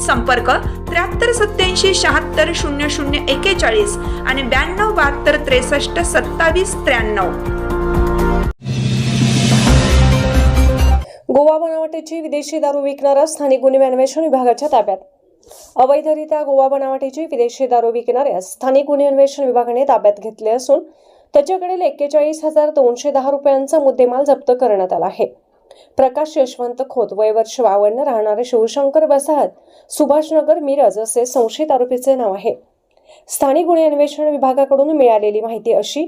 संपर्क त्र्याहत्तर सत्याऐंशी शहात्तर शून्य शून्य एकेचाळीस आणि ब्याण्णव बहात्तर त्रेसष्ट सत्तावीस त्र्याण्णव. गोवा बनावटीची विदेशी दारू विकणारा स्थानिक गुन्हे अन्वेषण विभागाच्या ताब्यात. अवैधरित्या गोवा बनावटीची विदेशी दारू विकणाऱ्या स्थानिक गुन्हे अन्वेषण विभागाने ताब्यात घेतले असून त्याच्याकडील एक्केचाळीस हजार दोनशे दहा रुपयांचा मुद्देमाल जप्त करण्यात आला आहे. प्रकाश यशवंत खोत वय वर्ष बावन्न राहणारे शिवशंकर वसाहत सुभाषनगर मिरज असे संशयित आरोपीचे नाव आहे. स्थानिक गुन्हे अन्वेषण विभागाकडून मिळालेली माहिती अशी.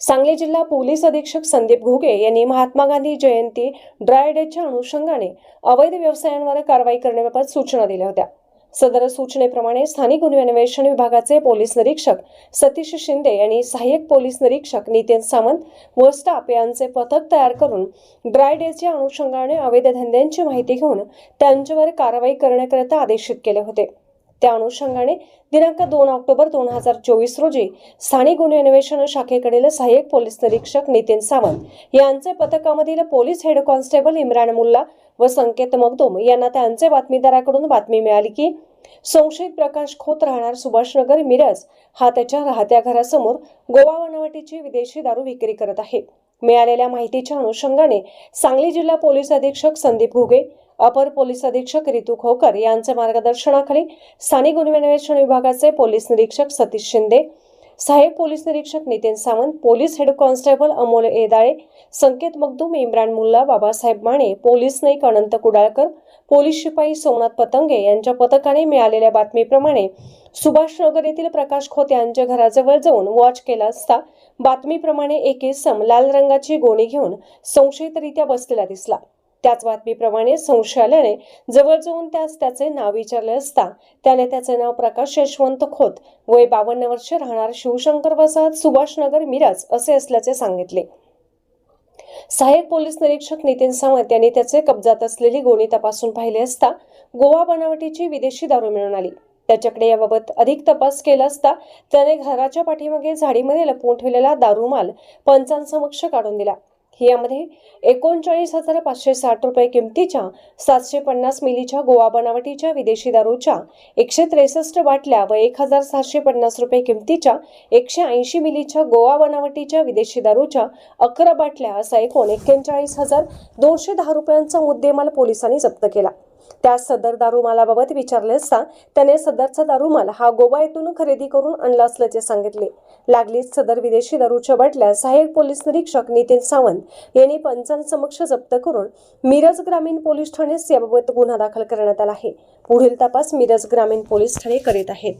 सांगली जिल्हा पोलीस अधीक्षक संदीप घुगे यांनी महात्मा गांधी जयंती ड्राय डेच्या अनुषंगाने अवैध व्यवसायांवर कारवाई करण्याबाबत सूचना दिल्या होत्या. सदर सूचनेप्रमाणे स्थानिक गुन्हे अन्वेषण विभागाचे पोलीस निरीक्षक सतीश शिंदे यांनी सहाय्यक पोलीस निरीक्षक नितीन सावंत व स्टाफ यांचे पथक तयार करून ड्राय डेच्या अनुषंगाने अवैध धंद्यांची माहिती घेऊन त्यांच्यावर कारवाई करण्याकरिता आदेशित केले होते. त्या अनुषंगाने दिनांक दोन ऑक्टोबर दोन हजार चोवीस रोजी स्थानिक गुन्हे अन्वेषण शाखेकडील सहाय्यक पोलीस निरीक्षक नितीन सावंत यांचे पथकामधील police head constable Imran Mulla व संकेत मगदोम यांना त्यांचे बातमीदाराकडून बातमी मिळाली की संशयित प्रकाश खोत राहणार सुभाषनगर मिरज हा त्याच्या राहत्या घरासमोर गोवा बनावटीची विदेशी दारू विक्री करत आहे. मिळालेल्या माहितीच्या अनुषंगाने सांगली जिल्हा पोलीस अधीक्षक संदीप घुगे अपर पोलीस अधीक्षक रितू खोकर यांच्या मार्गदर्शनाखाली स्थानिक गुन्हे अन्वेषण विभागाचे पोलीस निरीक्षक सतीश शिंदे सहाय्यक पोलीस निरीक्षक Nitin Sawant police head constable Amol Edale Sanket Magdum Imran Mulla Babasaheb Mane police Naik Anant Kudalkar police शिपाई सोमनाथ पतंगे यांच्या पथकाने मिळालेल्या बातमीप्रमाणे सुभाषनगर येथील प्रकाश खोत यांच्या घराजवळ जाऊन वॉच केला असता बातमीप्रमाणे एक इसम लाल रंगाची गोणी घेऊन संशयितरित्या बसलेला दिसला. त्याच बातमीप्रमाणे संशयालयाने जवळ जाऊन त्यास त्याचे नाव विचारले असता त्याने त्याचे नाव प्रकाश यशवंत खोत वय बावन्न वर्ष राहणार शिवशंकर वसाहत सुभाषनगर मिराज असे असल्याचे सांगितले. सहाय्यक पोलीस निरीक्षक नितीन सावंत यांनी त्याचे कब्जात असलेली गोणी तपासून पाहिले असता गोवा बनावटीची विदेशी दारू मिळून आली. त्याच्याकडे याबाबत अधिक तपास केला असता त्याने घराच्या पाठीमागे झाडीमध्ये लपवून ठेवलेला दारूमाल पंचांसमक्ष काढून दिला. यामध्ये एकोणचाळीस हजार पाचशे साठ रुपये किमतीच्या सातशे पन्नास मिलीच्या गोवा बनावटीच्या विदेशी दारूच्या एकशे त्रेसष्ट बाटल्या व एक हजार सातशे पन्नास रुपये किमतीच्या एकशे ऐंशी मिलीच्या गोवा बनावटीच्या विदेशी दारूच्या अकरा बाटल्या असा एकूण एक्केचाळीस हजार दोनशे दहा रुपयांचा मुद्देमाल पोलिसांनी जप्त केला. त्या सदर दारूमालाबाबत विचारले असता त्याने सदरचा दारुमाल हा गोवा येथून खरेदी करून आणला असल्याचे सांगितले. लागलीच सदर विदेशी दारूच्या बाटल्या सहाय्यक पोलीस निरीक्षक नितीन सावंत यांनी पंचांसमक्ष जप्त करून मिरज ग्रामीण पोलीस ठाण्यास याबाबत गुन्हा दाखल करण्यात आला आहे. पुढील तपास मिरज ग्रामीण पोलीस ठाणे करीत आहेत.